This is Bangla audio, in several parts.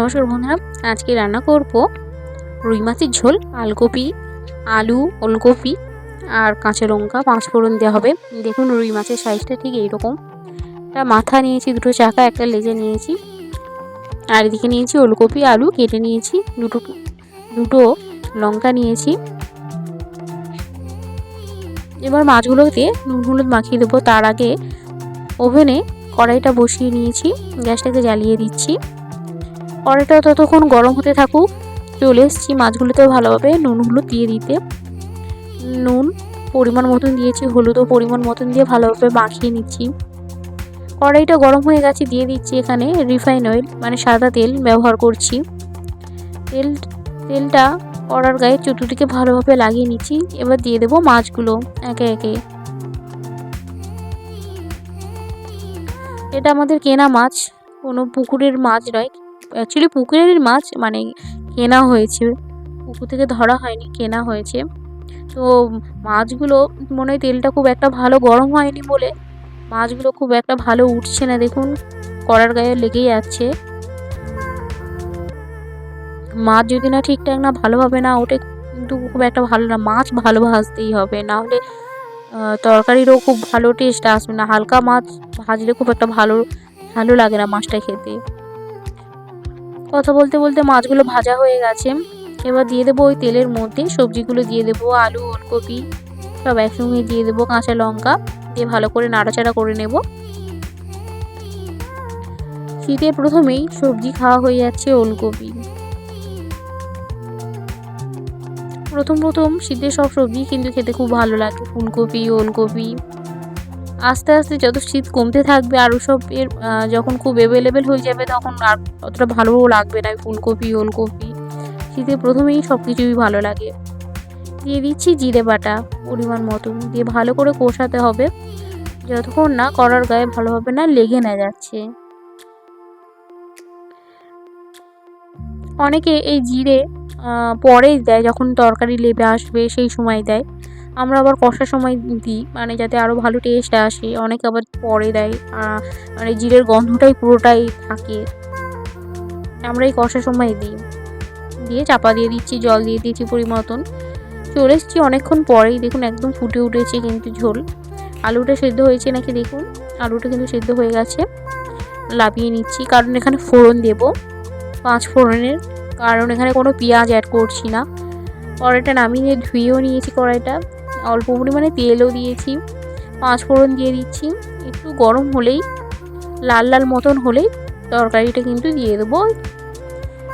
নমস্কার বন্ধুরা, আজকে রান্না করব রুই মাছের ঝোল, আলকপি, আলু, ওলকপি আর কাঁচা লঙ্কা, পাঁচ ফোড়ন দেওয়া হবে। দেখুন রুই মাছের সাইজটা ঠিক এইরকম। একটা মাথা নিয়েছি, দুটো চাকা, একটা লেজে নিয়েছি। আর এদিকে নিয়েছি ওলকপি, আলু কেটে নিয়েছি, দুটো দুটো লঙ্কা নিয়েছি। এবার মাছগুলোতে নুন হলুদ মাখিয়ে দেবো। তার আগে ওভেনে কড়াইটা বসিয়ে নিয়েছি, গ্যাসটাকে জ্বালিয়ে দিচ্ছি। কড়াইটা ততক্ষণ গরম হতে থাকুক। চলে এসেছি মাছগুলোতেও ভালোভাবে নুন, হলুদ দিয়ে দিতে। নুন পরিমাণ মতন দিয়েছি হলুদও পরিমাণ মতন দিয়ে ভালোভাবে মাখিয়ে নিচ্ছি। কড়াইটা গরম হয়ে গেছে, দিয়ে দিচ্ছি এখানে রিফাইন অয়েল মানে সাদা তেল ব্যবহার করছি। তেল, তেলটা কড়ার গায়ে চুটুটিকে ভালোভাবে লাগিয়ে নিচ্ছি। এবার দিয়ে দেবো মাছগুলো একে একে। এটা আমাদের কেনা মাছ, কোনো পুকুরের মাছ নয়। অ্যাকচুয়ালি পুকুরের মাছ মানে কেনা হয়েছে। পুকুর থেকে ধরা হয়নি, কেনা হয়েছে। তো মাছগুলো মনে হয় তেলটা খুব একটা ভালো গরম হয়নি বলে মাছগুলো খুব একটা ভালো উঠছে না। দেখুন কড়ার গায়ে লেগেই যাচ্ছে মাছ যদি না ঠিকঠাক না ভালোভাবে না ওঠে, কিন্তু খুব একটা ভালো না, মাছ ভালো ভাজতেই হবে। না হলে তরকারিরও খুব ভালো টেস্ট আসবে না। হালকা মাছ ভাজলে খুব একটা ভালো ভালো লাগে না মাছটা খেতে। কথা বলতে বলতে মাছগুলো ভাজা হয়ে গেছে। এবার দিয়ে দেবো ওই তেলের মধ্যে সবজিগুলো দিয়ে দেবো আলু, ওলকপি, সব একসঙ্গে দিয়ে দেবো কাঁচা লঙ্কা, দিয়ে ভালো করে নাড়াচাড়া করে নেব। শীতে প্রথমেই সবজি খাওয়া হয়ে যাচ্ছে ওলকপি। প্রথম প্রথম শীতের সব সবজি কিন্তু খেতে খুব ভালো লাগে। ফুলকপি, ওলকপি আস্তে আস্তে যত শীত কমতে থাকবে আরও সব এর যখন খুব অ্যাভেলেবেল হয়ে যাবে তখন আর অতটা ভালোও লাগবে না, ফুলকপি, ওলকপি। শীতে প্রথমেই সব কিছুই ভালো লাগে। দিয়ে দিচ্ছি জিরে বাটা পরিমাণ মতন দিয়ে ভালো করে কষাতে হবে। যতক্ষণ না করার গায়ে ভালোভাবে না লেগে না যাচ্ছে। অনেকে এই জিরে পরেই দেয়, যখন তরকারি লেবে আসবে সেই সময় দেয়। আমরা আবার কষার সময় দিই মানে যাতে আরও ভালো টেস্ট আসে। অনেকে আবার পরে দেয় মানে জিরের গন্ধটাই পুরোটাই থাকে। আমরা এই কষার সময় দিই। দিয়ে চাপা দিয়ে দিচ্ছি, জল দিয়ে দিচ্ছি পরিমতন চলে এসেছি অনেকক্ষণ পরেই, দেখুন একদম ফুটে উঠেছে কিন্তু ঝোল। আলুটা সেদ্ধ হয়েছে নাকি দেখুন? আলুটা কিন্তু সেদ্ধ হয়ে গেছে। লাভিয়ে নিচ্ছি, কারণ এখানে ফোড়ন দেব। পাঁচ ফোড়নের, কারণ এখানে কোনো পেঁয়াজ অ্যাড করছি না। কড়াইটা নামিয়ে ধুয়েও নিয়েছি কড়াইটা। অল্প পরিমাণে তেলও দিয়েছি, পাঁচ ফোড়ন দিয়ে দিচ্ছি, একটু গরম হলেই, লাল লাল মতন হলেই তরকারিটা কিন্তু দিয়ে দেবো।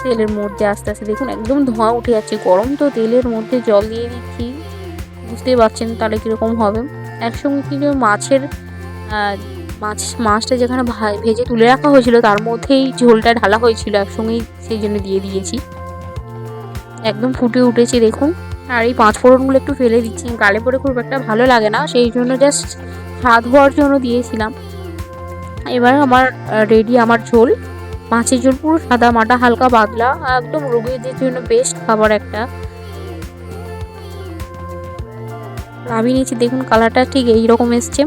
তেলের মধ্যে আস্তে আস্তে দেখুন একদম ধোঁয়া উঠে যাচ্ছে, গরম তো তেলের মধ্যে জল দিয়ে দিচ্ছি। বুঝতেই পারছেন তাহলে কীরকম হবে। একসঙ্গে কিন্তু মাছের মাছ, মাছটা যেখানে ভেজে তুলে রাখা হয়েছিল তার মধ্যেই ঝোলটা ঢালা হয়েছিল একসঙ্গেই সেই জন্য দিয়ে দিয়েছি। একদম ফুটে উঠেছে দেখুন। আর এই পাঁচ ফোড়নগুলো একটু ফেলে দিচ্ছি। গালে পরে খুব একটা ভালো লাগে না, সেই জন্য জাস্ট স্বাদ হওয়ার জন্য দিয়েছিলাম। এবার আমার রেডি আমার ঝোল। মাছের ঝোল পুরো সাদা মাটা, হালকা পাতলা, একদম রোগীদের জন্য বেস্ট খাবার একটা। আমি নিয়েছি, দেখুন কালারটা ঠিক এই রকম এসছে।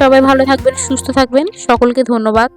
সবাই ভালো থাকবেন, সুস্থ থাকবেন। সকলকে ধন্যবাদ।